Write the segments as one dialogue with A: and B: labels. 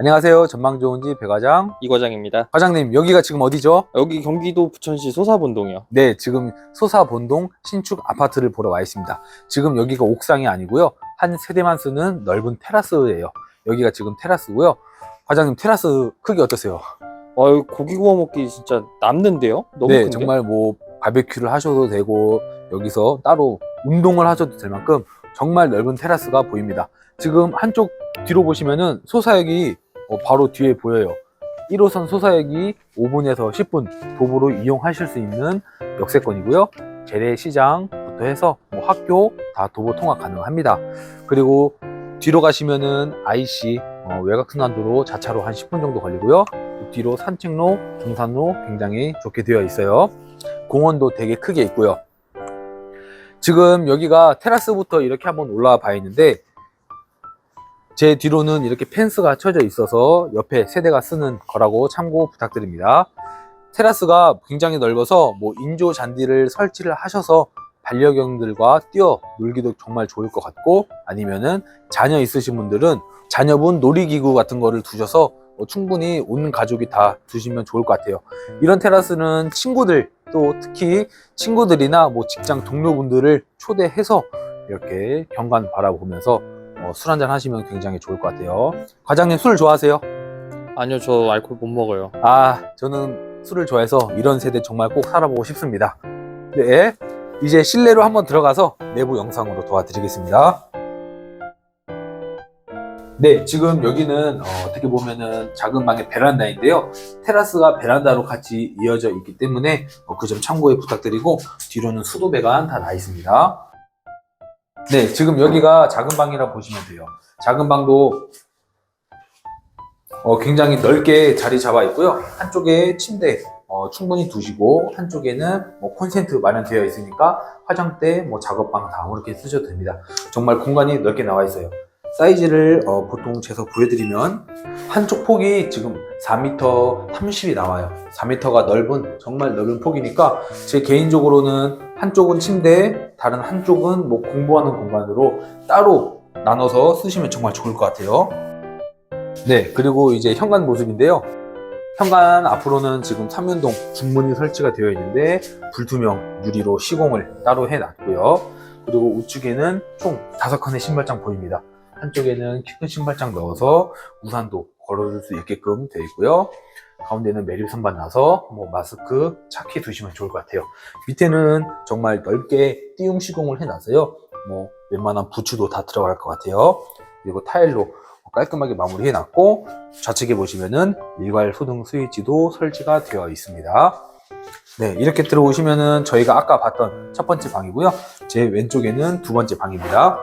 A: 안녕하세요. 전망 좋은 집 배과장.
B: 이 과장입니다.
A: 과장님, 여기가 지금 어디죠?
B: 여기 경기도 부천시 소사본동이요.
A: 네, 지금 소사본동 신축 아파트를 보러 와 있습니다. 지금 여기가 옥상이 아니고요. 한 세대만 쓰는 넓은 테라스예요. 여기가 지금 테라스고요. 과장님, 테라스 크기 어떠세요?
B: 어, 고기 구워 먹기 진짜 남는데요? 너무
A: 네,
B: 큰데?
A: 정말 뭐 바베큐를 하셔도 되고 여기서 따로 운동을 하셔도 될 만큼 정말 넓은 테라스가 보입니다. 지금 한쪽 뒤로 보시면은 소사역이 어, 바로 뒤에 보여요. 1호선 소사역이 5분에서 10분 도보로 이용하실 수 있는 역세권이고요. 재래시장부터 해서 뭐 학교 다 도보 통학 가능합니다. 그리고 뒤로 가시면은 IC 어, 외곽순환도로 자차로 한 10분 정도 걸리고요. 그 뒤로 산책로, 등산로 굉장히 좋게 되어 있어요. 공원도 되게 크게 있고요. 지금 여기가 테라스부터 이렇게 한번 올라와 봐 있는데 제 뒤로는 이렇게 펜스가 쳐져 있어서 옆에 세대가 쓰는 거라고 참고 부탁드립니다. 테라스가 굉장히 넓어서 뭐 인조 잔디를 설치를 하셔서 반려견들과 뛰어 놀기도 정말 좋을 것 같고 아니면은 자녀 있으신 분들은 자녀분 놀이기구 같은 거를 두셔서 뭐 충분히 온 가족이 다 두시면 좋을 것 같아요. 이런 테라스는 친구들 또 특히 친구들이나 뭐 직장 동료분들을 초대해서 이렇게 경관 바라보면서 어, 술 한잔 하시면 굉장히 좋을 것 같아요. 과장님 술 좋아하세요?
B: 아니요, 저 알코올 못 먹어요.
A: 아, 저는 술을 좋아해서 이런 세대 정말 꼭 살아보고 싶습니다. 네, 이제 실내로 한번 들어가서 내부 영상으로 도와드리겠습니다. 네, 지금 여기는 어, 떻게 보면은 작은 방의 베란다인데요. 테라스가 베란다로 같이 이어져 있기 때문에 어, 그점 참고해 부탁드리고 뒤로는 수도 배관 다 나 있습니다. 네, 지금 여기가 작은 방이라 보시면 돼요. 작은 방도 어, 굉장히 넓게 자리 잡아 있고요. 한쪽에 침대 어, 충분히 두시고 한쪽에는 뭐 콘센트 마련되어 있으니까 화장대, 뭐 작업방 다 이렇게 쓰셔도 됩니다. 정말 공간이 넓게 나와 있어요. 사이즈를 어, 보통 재서 보여드리면 한쪽 폭이 지금 4m 30이 나와요. 4m가 넓은 정말 넓은 폭이니까 제 개인적으로는 한쪽은 침대, 다른 한쪽은 뭐 공부하는 공간으로 따로 나눠서 쓰시면 정말 좋을 것 같아요. 네, 그리고 이제 현관 모습인데요. 현관 앞으로는 지금 삼연동 중문이 설치가 되어 있는데 불투명 유리로 시공을 따로 해놨고요. 그리고 우측에는 총 다섯 칸의 신발장 보입니다. 한쪽에는 키큰 신발장 넣어서 우산도 걸어줄 수 있게끔 되어 있고요. 가운데는 매립 선반 나서 뭐 마스크, 차키 두시면 좋을 것 같아요. 밑에는 정말 넓게 띄움 시공을 해놨어요. 뭐 웬만한 부츠도 다 들어갈 것 같아요. 그리고 타일로 깔끔하게 마무리해 놨고 좌측에 보시면은 일괄 소등 스위치도 설치가 되어 있습니다. 네, 이렇게 들어오시면은 저희가 아까 봤던 첫 번째 방이고요. 제 왼쪽에는 두 번째 방입니다.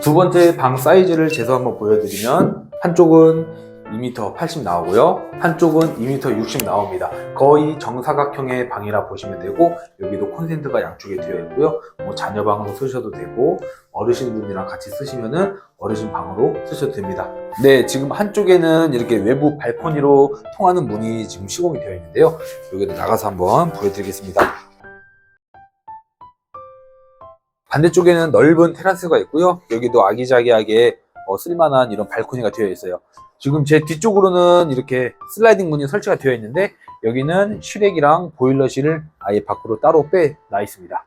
A: 두 번째 방 사이즈를 재서 한번 보여드리면 한쪽은 2m 80 나오고요. 한쪽은 2m 60 나옵니다. 거의 정사각형의 방이라 보시면 되고 여기도 콘센트가 양쪽에 되어 있고요. 뭐 자녀 방으로 쓰셔도 되고 어르신분이랑 같이 쓰시면은 어르신 방으로 쓰셔도 됩니다. 네, 지금 한쪽에는 이렇게 외부 발코니로 통하는 문이 지금 시공이 되어 있는데요. 여기도 나가서 한번 보여드리겠습니다. 반대쪽에는 넓은 테라스가 있고요. 여기도 아기자기하게 어, 쓸만한 이런 발코니가 되어 있어요. 지금 제 뒤쪽으로는 이렇게 슬라이딩 문이 설치가 되어 있는데 여기는 실외기랑 보일러실을 아예 밖으로 따로 빼놔 있습니다.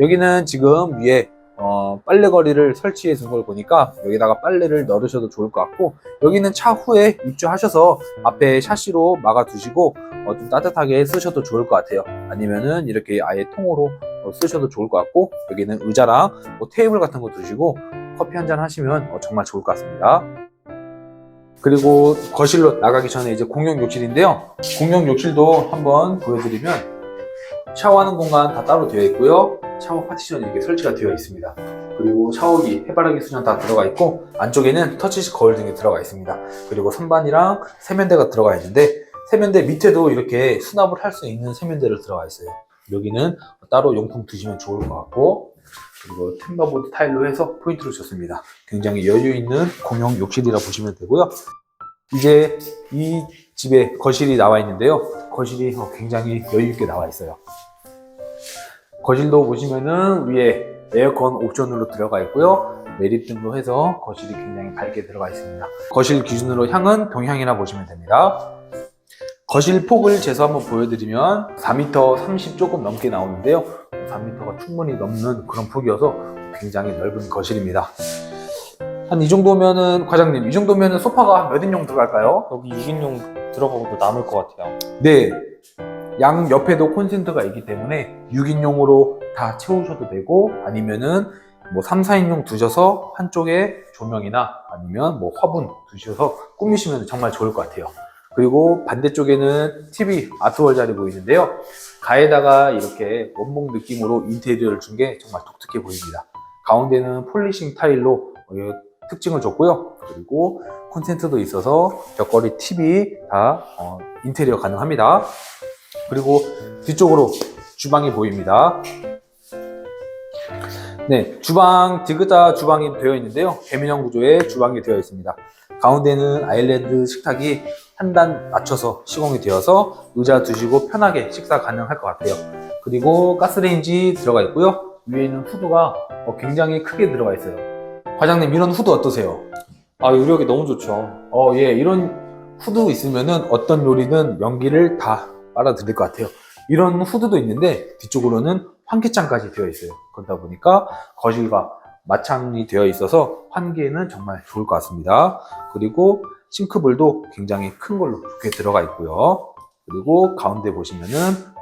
A: 여기는 지금 위에 어, 빨래거리를 설치해 둔걸 보니까 여기다가 빨래를 넣으셔도 좋을 것 같고 여기는 차후에 입주하셔서 앞에 샤시로 막아 두시고 어, 좀 따뜻하게 쓰셔도 좋을 것 같아요. 아니면은 이렇게 아예 통으로 어, 쓰셔도 좋을 것 같고 여기는 의자랑 뭐 테이블 같은 거 두시고 커피 한 잔 하시면 어, 정말 좋을 것 같습니다. 그리고 거실로 나가기 전에 이제 공용 욕실인데요. 공용 욕실도 한번 보여드리면 샤워하는 공간 다 따로 되어 있고요. 샤워 파티션이 이렇게 설치가 되어 있습니다. 그리고 샤워기, 해바라기 수전 다 들어가 있고 안쪽에는 터치식 거울 등이 들어가 있습니다. 그리고 선반이랑 세면대가 들어가 있는데 세면대 밑에도 이렇게 수납을 할 수 있는 세면대를 들어가 있어요. 여기는 따로 용품 두시면 좋을 것 같고 그리고 템버보드 타일로 해서 포인트를 줬습니다. 굉장히 여유 있는 공용 욕실이라 보시면 되고요. 이제 이 집에 거실이 나와 있는데요. 거실이 어, 굉장히 여유 있게 나와 있어요. 거실도 보시면은 위에 에어컨 옵션으로 들어가 있고요. 매립 등로 해서 거실이 굉장히 밝게 들어가 있습니다. 거실 기준으로 향은 동향이라 보시면 됩니다. 거실 폭을 재서 한번 보여드리면 4m 30 조금 넘게 나오는데요. 4m가 충분히 넘는 그런 폭이어서 굉장히 넓은 거실입니다. 한 이 정도면은 과장님 이 정도면은 소파가 몇 인용 들어갈까요?
B: 여기 6인용 들어가고도 남을 것 같아요.
A: 네. 양 옆에도 콘센트가 있기 때문에 6인용으로 다 채우셔도 되고 아니면은 뭐 3, 4인용 두셔서 한쪽에 조명이나 아니면 뭐 화분 두셔서 꾸미시면 정말 좋을 것 같아요. 그리고 반대쪽에는 TV 아트월 자리 보이는데요. 가에다가 이렇게 원목 느낌으로 인테리어를 준 게 정말 독특해 보입니다. 가운데는 폴리싱 타일로 어, 특징을 줬고요. 그리고 콘센트도 있어서 벽걸이 TV 다 어, 인테리어 가능합니다. 그리고 뒤쪽으로 주방이 보입니다. 네, 주방 디귿자 주방이 되어 있는데요. 배민형 구조의 주방이 되어 있습니다. 가운데는 아일랜드 식탁이 한 단 맞춰서 시공이 되어서 의자 두시고 편하게 식사 가능할 것 같아요. 그리고 가스레인지 들어가 있고요. 위에는 후드가 어, 굉장히 크게 들어가 있어요. 과장님 이런 후드 어떠세요?
B: 아, 요리하기 너무 좋죠.
A: 어, 예, 이런 후드 있으면은 어떤 요리는 연기를 다 빨아들일 것 같아요. 이런 후드도 있는데 뒤쪽으로는 환기장까지 되어 있어요. 그러다 보니까 거실과 마찬이 되어 있어서 환기에는 정말 좋을 것 같습니다. 그리고 싱크볼도 굉장히 큰 걸로 좋게 들어가 있고요. 그리고 가운데 보시면은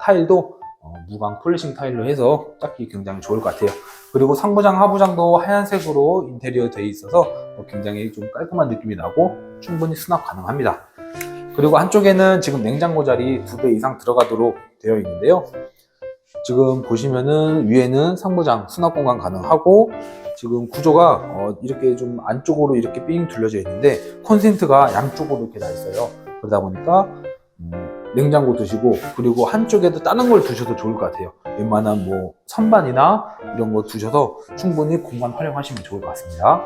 A: 타일도 어, 무광 폴리싱 타일로 해서 닦기 굉장히 좋을 것 같아요. 그리고 상부장, 하부장도 하얀색으로 인테리어 되어 있어서 어, 굉장히 좀 깔끔한 느낌이 나고 충분히 수납 가능합니다. 그리고 한쪽에는 지금 냉장고 자리 두배 이상 들어가도록 되어 있는데요. 지금 보시면은 위에는 상부장 수납 공간 가능하고 지금 구조가 어, 이렇게 좀 안쪽으로 이렇게 삥 둘려져 있는데 콘센트가 양쪽으로 이렇게 나 있어요. 그러다 보니까 음, 냉장고 두시고 그리고 한쪽에도 다른 걸 두셔도 좋을 것 같아요. 웬만한 뭐 선반이나 이런 거 두셔서 충분히 공간 활용하시면 좋을 것 같습니다.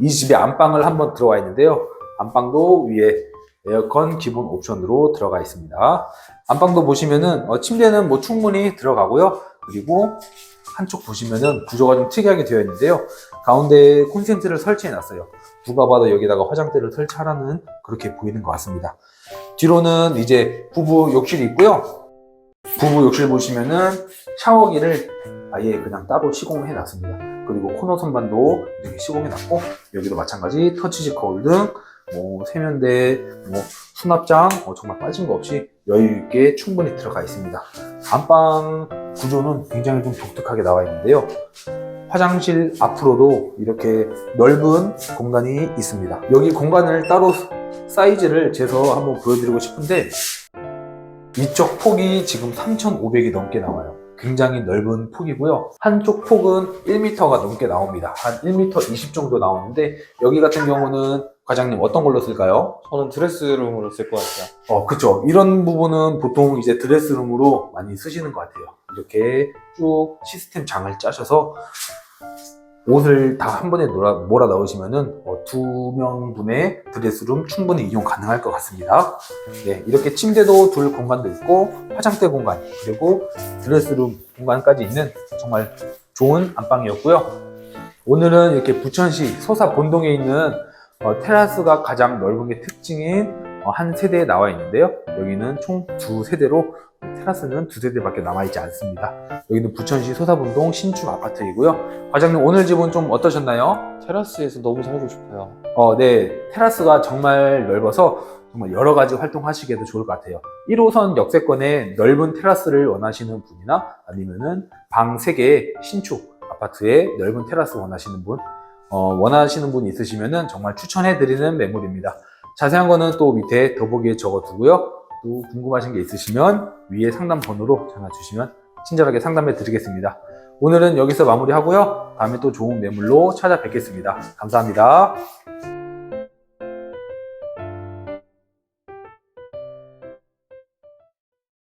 A: 이 집에 안방을 한번 들어와 있는데요. 안방도 위에 에어컨 기본 옵션으로 들어가 있습니다. 안방도 보시면은 어, 침대는 뭐 충분히 들어가고요. 그리고 한쪽 보시면은 구조가 좀 특이하게 되어 있는데요. 가운데 콘센트를 설치해 놨어요. 누가 봐도 여기다가 화장대를 설치하라는 그렇게 보이는 것 같습니다. 뒤로는 이제 부부 욕실이 있고요. 부부 욕실 보시면은 샤워기를 아예 그냥 따로 시공해 놨습니다. 그리고 코너 선반도 이렇게 시공해 놨고 여기도 마찬가지 터치식 거울 등 뭐 세면대, 뭐 수납장 어, 정말 빠진 거 없이 여유 있게 충분히 들어가 있습니다. 안방 구조는 굉장히 좀 독특하게 나와 있는데요. 화장실 앞으로도 이렇게 넓은 공간이 있습니다. 여기 공간을 따로 사이즈를 재서 한번 보여드리고 싶은데 이쪽 폭이 지금 3,500이 넘게 나와요. 굉장히 넓은 폭이고요. 한쪽 폭은 1m가 넘게 나옵니다. 한 1m 20 정도 나오는데 여기 같은 경우는 과장님 어떤 걸로 쓸까요?
B: 저는 드레스룸으로 쓸 것 같아요.
A: 어, 그쵸. 이런 부분은 보통 이제 드레스룸으로 많이 쓰시는 것 같아요. 이렇게 쭉 시스템 장을 짜셔서 옷을 다 한 번에 몰아, 몰아 넣으시면은 어, 두 명분의 드레스룸 충분히 이용 가능할 것 같습니다. 네, 이렇게 침대도 둘 공간도 있고 화장대 공간 그리고 드레스룸 공간까지 있는 정말 좋은 안방이었고요. 오늘은 이렇게 부천시 소사 본동에 있는 어, 테라스가 가장 넓은 게 특징인 어, 한 세대에 나와 있는데요. 여기는 총 두 세대로 테라스는 두 세 대밖에 남아있지 않습니다. 여기는 부천시 소사본동 신축 아파트이고요. 과장님 오늘 집은 좀 어떠셨나요?
B: 테라스에서 너무 살고 싶어요.
A: 어, 네. 테라스가 정말 넓어서 정말 여러 가지 활동하시기에도 좋을 것 같아요. 1호선 역세권에 넓은 테라스를 원하시는 분이나 아니면은 방 3개의 신축 아파트에 넓은 테라스 원하시는 분, 어, 원하시는 분 있으시면은 정말 추천해드리는 매물입니다. 자세한 거는 또 밑에 더보기에 적어두고요. 또 궁금하신 게 있으시면 위에 상담 번호로 전화 주시면 친절하게 상담해 드리겠습니다. 오늘은 여기서 마무리하고요. 다음에 또 좋은 매물로 찾아뵙겠습니다. 감사합니다.